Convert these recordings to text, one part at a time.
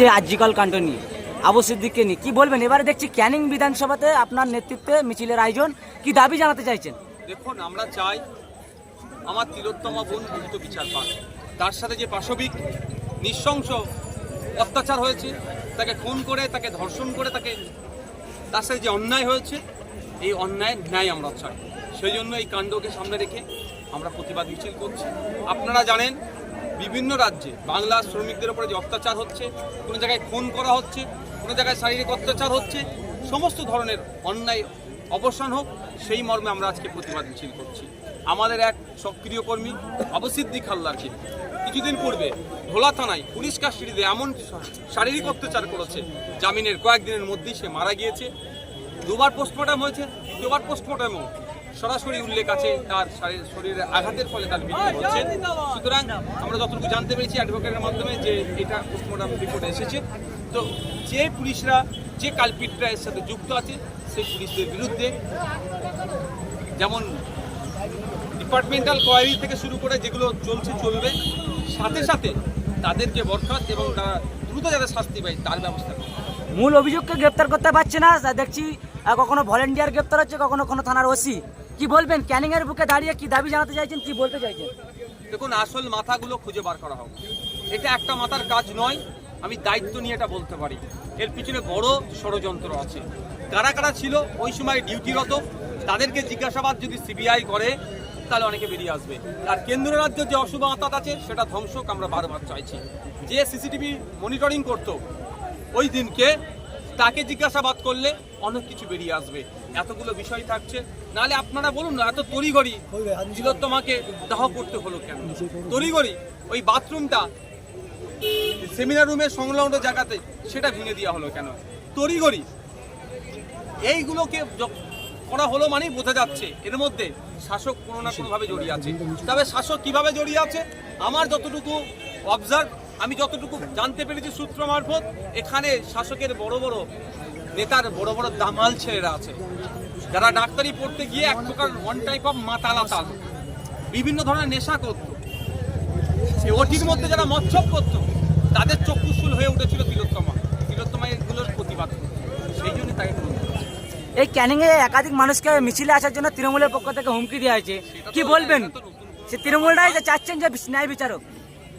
যে আজিকাল কাণ্ড নিয়ে। আবু সিদ্দিককে নিয়ে। কি বলবেন? এবারে দেখছি ক্যানিং বিধানসভাতে আপনার নেতৃত্বে মিছিলের আয়োজন। কি দাবি জানাতে চাইছেন? দেখুন, আমরা চাই আমার তিলোত্তমা বোন দ্রুত বিচার পান তার সাথে যে পাশবিক নৃশংস অত্যাচার হয়েছে, তাকে খুন করে, তাকে ধর্ষণ করে, তাকে তার সাথে যে অন্যায় হয়েছে, এই অন্যায়ের ন্যায় আমরা চাই। সেই জন্য এই কাণ্ডকে সামনে রেখে আমরা প্রতিবাদ মিছিল করছি। আপনারা জানেন বিভিন্ন রাজ্যে। বাংলা শ্রমিকদের উপরে যে অত্যাচার হচ্ছে, কোনো জায়গায় খুন করা হচ্ছে, কোনো জায়গায় শারীরিক অত্যাচার হচ্ছে, সমস্ত ধরনের অন্যায় অবসান হোক, সেই মর্মে আমরা আজকে প্রতিবাদ মিছিল করছি। আমাদের এক সক্রিয় কর্মী অবসিদ্দিক হাল্লারকে কিছুদিন পূর্বে ভোলা থানায় পুলিশ কাস্টডিতে এমন শারীরিক অত্যাচার করেছে, জামিনের কয়েকদিনের মধ্যেই সে মারা গিয়েছে। দুবার পোস্টমর্টম হয়েছে দুবার পোস্টমর্টমও সরাসরি উল্লেখ আছে তার শারীর- আঘাতের ফলে তার মৃত্যু হচ্ছে। সুতরাং আমরা যতটুকু জানতে পেরেছি অ্যাডভোকেটের মাধ্যমে যে এটা পোস্টমর্টম রিপোর্ট এসেছে। তো যে পুলিশরা যে কালপিটরা এর সাথে যুক্ত আছে সেই পুলিশদের বিরুদ্ধে যেমন ডিপার্টমেন্টাল কোয়ারি থেকে শুরু করে যেগুলো চলছে চলবে সাথে সাথে তাদেরকে বরখাস্ত এবং তারা দ্রুত যাতে শাস্তি পায় তার ব্যবস্থা মূল অভিযোগকে গ্রেপ্তার করতে পারছে না। দেখছি কখনো ভলেন্টিয়ার গ্রেপ্তার হচ্ছে কখনো কোনো থানার ওসি। কি বলবেন? ক্যানিং এর বুকে দাঁড়িয়ে কি দাবি জানাতে চাইছেন? কি বলতে চাইছেন? দেখুন, আসল মাথাগুলো খুঁজে বার করা হোক। এটা একটা মাথার কাজ নয়, আমি দায়িত্ব নিয়ে এটা বলতে পারি। এর পিছনে বড় ষড়যন্ত্র আছে। কারা কারা ছিল, ওই সময় ডিউটিরত, তাদেরকে জিজ্ঞাসাবাদ যদি সিবিআই করে, তাহলে অনেকে বেরিয়ে আসবে। আর কেন্দ্র রাজ্যের যে অশুভ আতাত আছে, সেটা ধ্বংসক আমরা বারবার চাইছি। যে সিসিটিভি মনিটরিং করতো, ওই দিনকে তাকে জিজ্ঞাসাবাদ করলে অনেক কিছু বেরিয়ে আসবে। এতগুলো বিষয় থাকছে। নাহলে আপনারা বলুন না, এত তড়িগড়ি তোমাকে দাহ করতে হলো কেন? তড়িগড়ি ওই বাথরুমটা সেমিনার রুমের সংলগ্ন জায়গাতে, সেটা ভেঙে দেওয়া হলো কেন? তড়িগড়ি এইগুলোকে করা হলো মানেই বোঝা যাচ্ছে, এর মধ্যে শাসক কোনো না কোনোভাবে জড়িয়ে আছে। তবে শাসক কীভাবে জড়িয়ে আছে? আমার যতটুকু অবজার্ভ আমি যতটুকু জানতে পেরেছি সূত্র মারফত এখানে শাসকের বড় বড় নেতার বড় বড় দামাল ছেলেরা আছে। যারা ডাক্তারি পড়তে গিয়ে এক প্রকার ওয়ান টাইপ অফ মাতালাতাল। বিভিন্ন ধরনের নেশা করতো সে ওটির মধ্যে যারা মচ্ছব করতো তাদের চক্ষুশুল হয়ে উঠেছিল তিলোত্তমা। তিলোত্তমা এগুলোর প্রতিবাদ। সেই জন্য তাকে এই ক্যানিং এ একাধিক মানুষকে মিছিলে আসার জন্য তৃণমূলের পক্ষ থেকে হুমকি দেওয়া হয়েছে। কি বলবেন? সে তৃণমূলটাই যে চাচ্ছেন যে ন্যায় বিচারক।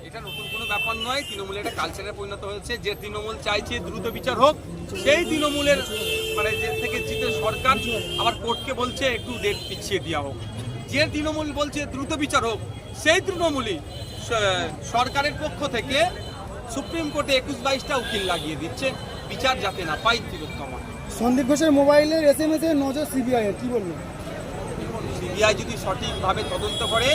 এটা নতুন ব্যাপার নয় তৃণমূলের একটা কালচারে পরিণত হয়েছে। যে তৃণমূল চাইছে দ্রুত বিচার হোক সেই তৃণমূলের মানে যে থেকে জিতে সরকার আবার কোর্টকে বলছে একটু ডেট পিছিয়ে দেওয়া হোক। যে তৃণমূল বলছে দ্রুত বিচার হোক সেই তৃণমূলই সরকারের পক্ষ থেকে সুপ্রিম কোর্টে একুশ বাইশটা উকিল লাগিয়ে দিচ্ছে বিচার যাতে না পাই তিলোত্তমা। সন্দীপ ঘোষের মোবাইলের এস এম এস এর নজর সিবিআই এর কি বলবেন সিবিআই যদি সঠিকভাবে তদন্ত করে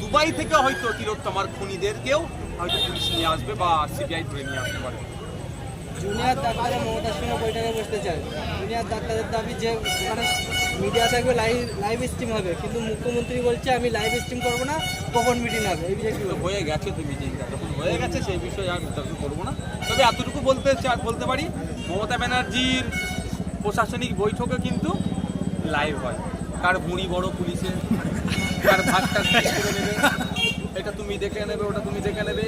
দুবাই থেকে হয়তো তিলোত্তমার খুনিদেরকেও হয়তো পুলিশ নিয়ে আসবে বা সিবিআই ধরে নিয়ে আসতে পারে। জুনিয়র ডাক্তাররা মমতার সঙ্গে বৈঠকে বসতে চায় জুনিয়র ডাক্তারের দাবি যে ওখানে মিডিয়া থাকবে লাইভ লাইভ স্ট্রিম হবে। কিন্তু মুখ্যমন্ত্রী বলছে আমি লাইভ স্ট্রিম করব না কখন মিটিং হবে। এই বিষয়ে? হয়ে গেছে তো মিটিংটা যখন হয়ে গেছে সেই বিষয়ে আর বিতর্ক করব না। তবে এতটুকু বলতে বলতে পারি মমতা ব্যানার্জির প্রশাসনিক বৈঠকে কিন্তু লাইভ হয়। কার ভুঁড়ি বড় পুলিশে কার ভাগটা করে নেবে। এটা তুমি দেখে নেবে ওটা তুমি দেখে নেবে।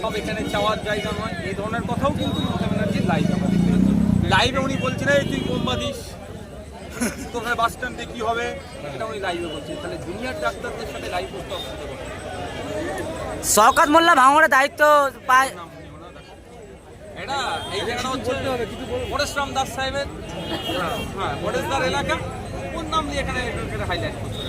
সব এখানে চাওয়ার জায়গা নয়। এই ধরনের কথাও কিন্তু মমতা ব্যানার্জির লাইভ লাইভে উনি বলছেন এই তুই বোম্বা দিস। তোমরা বাস স্ট্যান্ডে কি হবে? এটা উনি লাইভে বলছেন। তাহলে জুনিয়র ডাক্তারদের সাথে লাইভ করতে অসুবিধা? শওকাত মোল্লা ভাঙড়ে দায়িত্ব পায়। এটা এই জায়গাটা হচ্ছে পরেশরাম দাস সাহেবের হ্যাঁ পরেশদার এলাকা। কোন নাম দিয়ে এখানে হাইলাইট করছে।